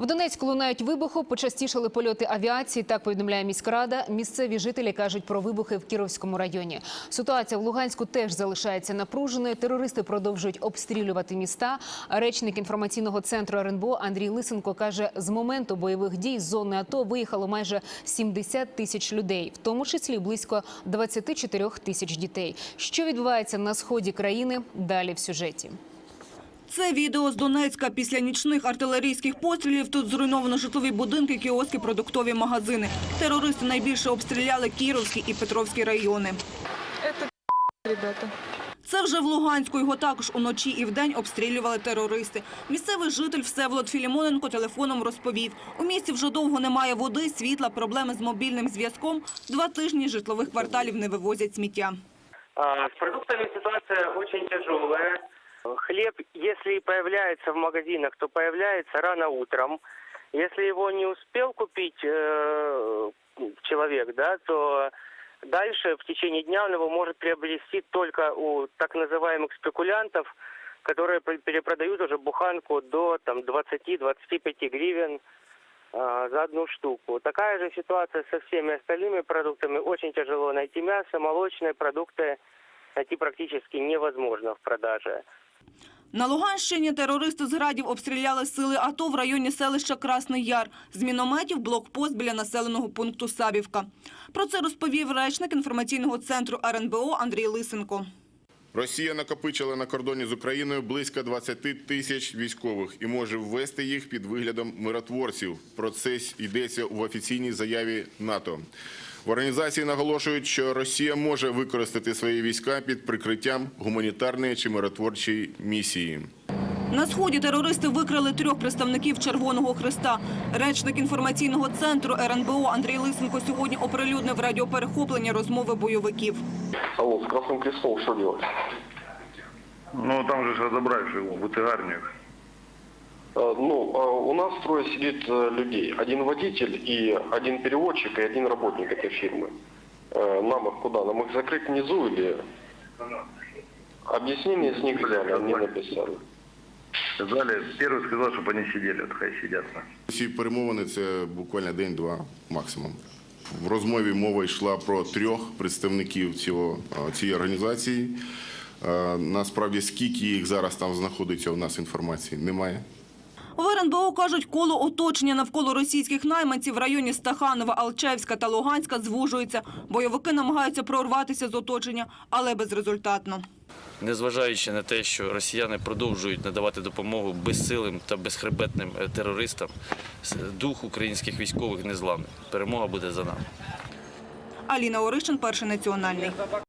В Донецьку лунають вибухи, почастішали польоти авіації. Так повідомляє міськрада. Місцеві жителі кажуть про вибухи в Кіровському районі. Ситуація в Луганську теж залишається напруженою. Терористи продовжують обстрілювати міста. Речник інформаційного центру РНБО Андрій Лисенко каже, з моменту бойових дій з зони АТО виїхало майже 70 тисяч людей, в тому числі близько 24 тисяч дітей. Що відбувається на сході країни? Далі в сюжеті. Це відео з Донецька. Після нічних артилерійських пострілів тут зруйновано житлові будинки, кіоски, продуктові магазини. Терористи найбільше обстріляли Кіровський і Петровський райони. Ребята. Це вже в Луганську. Його також уночі і вдень обстрілювали терористи. Місцевий житель Всеволод Філімоненко телефоном розповів. У місті вже довго немає води, світла, проблеми з мобільним зв'язком. Два тижні житлових кварталів не вивозять сміття. С продуктами ситуация очень тяжелая. Хлеб, если и появляется в магазинах, то появляется рано утром. Если его не успел купить э, человек, да, то дальше в течение дня он его может приобрести только у так называемых спекулянтов, которые пе- перепродают уже буханку до там, 20-25 гривен а, за одну штуку. Такая же ситуация со всеми остальными продуктами. Очень тяжело найти мясо, молочные продукты найти практически невозможно в продаже. На Луганщині терористи з градів обстріляли сили АТО в районі селища Красний Яр. З мінометів блокпост біля населеного пункту Сабівка. Про це розповів речник інформаційного центру РНБО Андрій Лисенко. Росія накопичила на кордоні з Україною близько 20 тисяч військових і може ввести їх під виглядом миротворців. Про це йдеться в офіційній заяві НАТО. В організації наголошують, що Росія може використати свої війська під прикриттям гуманітарної чи миротворчої місії. На сході терористи викрали трьох представників Червоного Христа. Речник інформаційного центру РНБО Андрій Лисенко сьогодні оприлюднив радіоперехоплення розмови бойовиків. Алло, с Красным Крестом что делать? Ну, там же ж разобрали, что его в вытыгарню. Э, Ну, э, у нас трое сидит э, людей. Один водитель и один переводчик и один работник этой фирмы. Э, Нам их куда? Нам их закрыть внизу или... Объяснение с них взяли, они написали. Сказали, первый сказал, чтобы они сидели, вот хай сидят. Ці перемовини це буквально день-два максимум. В розмові мова йшла про трьох представників цього, а, цієї організації. А, Насправді, скільки їх зараз там знаходиться, у нас інформації немає. В РНБО кажуть, коло оточення навколо російських найманців в районі Стаханова, Алчевська та Луганська звужується. Бойовики намагаються прорватися з оточення, але безрезультатно. Незважаючи на те, що росіяни продовжують надавати допомогу безсилим та безхребетним е, терористам, дух українських військових незламний. Перемога буде за нами. Аліна Оришин, перший національний.